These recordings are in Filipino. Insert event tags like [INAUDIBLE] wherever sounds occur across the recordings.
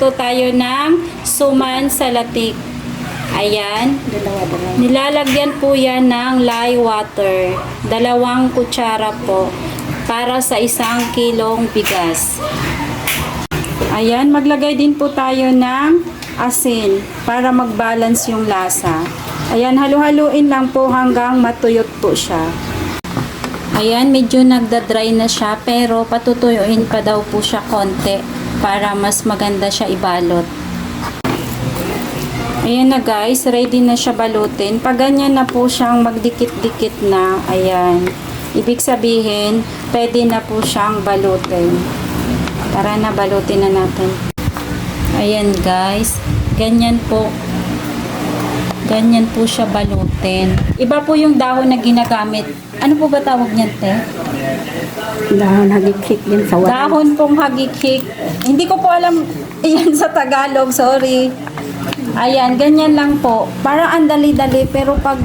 magluluto tayo ng suman sa latik. Ayan. Nilalagyan po yan ng lye water. Dalawang kutsara po para sa isang kilong bigas. Ayan, maglagay din po tayo ng asin para mag-balance yung lasa. Ayan, halu-haluin lang po hanggang matuyot po siya. Ayan, medyo nagda-dry na siya pero patutuyuin pa daw po siya konti para mas maganda siya ibalot. Ayan na guys, ready na siya balutin. Pag ganyan na po siyang magdikit-dikit na, ayan. Ibig sabihin, pwede na po siyang balutin. Tara na, balutin na natin. Ayan guys, ganyan po. Ganyan po siya balutin. Iba po yung dahon na ginagamit. Ano po ba tawag niyan, te? Dahon hagikik din sa wala. Dahon pong hagikik. Hindi ko po alam [LAUGHS] iyan sa Tagalog, sorry. Ayan, ganyan lang po. Parang ang dali-dali, pero pag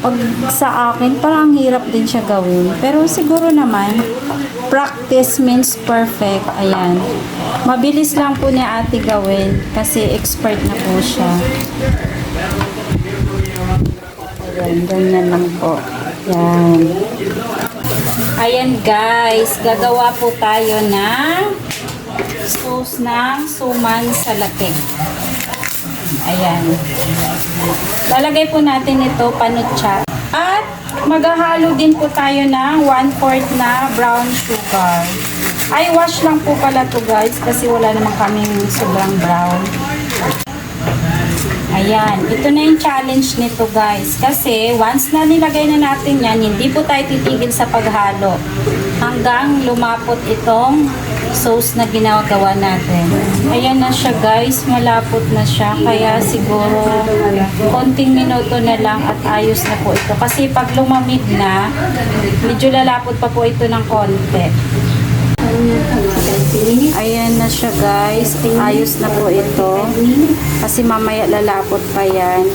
pag sa akin, parang ang hirap din siya gawin. Pero siguro naman, practice means perfect. Ayan. Mabilis lang po ni ate gawin kasi expert na po siya. Ayan, ganyan lang po. Ayan. Ayan guys, gagawa po tayo ng sauce ng suman sa latik. Ayan. Lalagay po natin ito panutsa. At maghahalo din po tayo ng 1/4 na brown sugar. Ay, wash lang po pala to guys kasi wala naman kaming sobrang brown. Ayan, ito na yung challenge nito guys. Kasi once na nilagay na natin yan, hindi po tayo titigil sa paghalo. Hanggang lumapot itong sauce na ginagawa natin. Ayan na siya guys, malapot na siya. Kaya siguro konting minuto na lang at ayos na po ito. Kasi pag lumamig na, medyo lalapot pa po ito ng konti. Ayan na siya guys. Ayos na po ito. Kasi mamaya lalapot pa yan.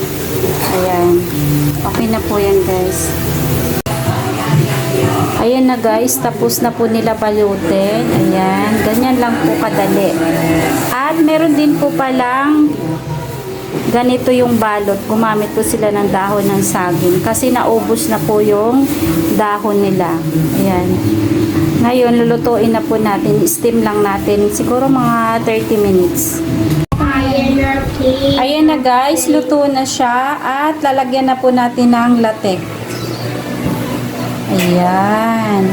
Ayan. Okay na po yan guys. Ayan na guys. Tapos na po nila balutin. Ayan. Ganyan lang po kadali. At meron din po palang ganito yung balot. Gumamit po sila ng dahon ng saging. Kasi naubos na po yung dahon nila. Ayan. Ngayon, lulutuin na po natin. Steam lang natin. Siguro mga 30 minutes. Guys, luto na siya. At lalagyan na po natin ng latek. Ayan.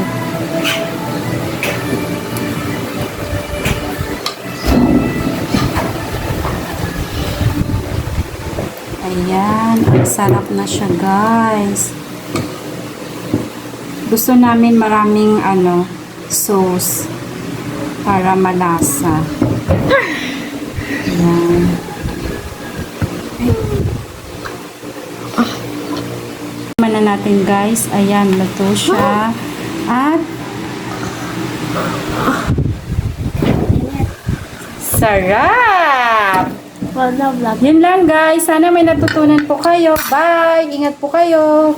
Ayan, ang sarap na siya guys. Gusto namin maraming ano, sauce para malasa. Ayan. Tikman na natin guys. Ayan, luto siya. At Sarap! Yun lang guys. Sana may natutunan po kayo. Bye! Ingat po kayo.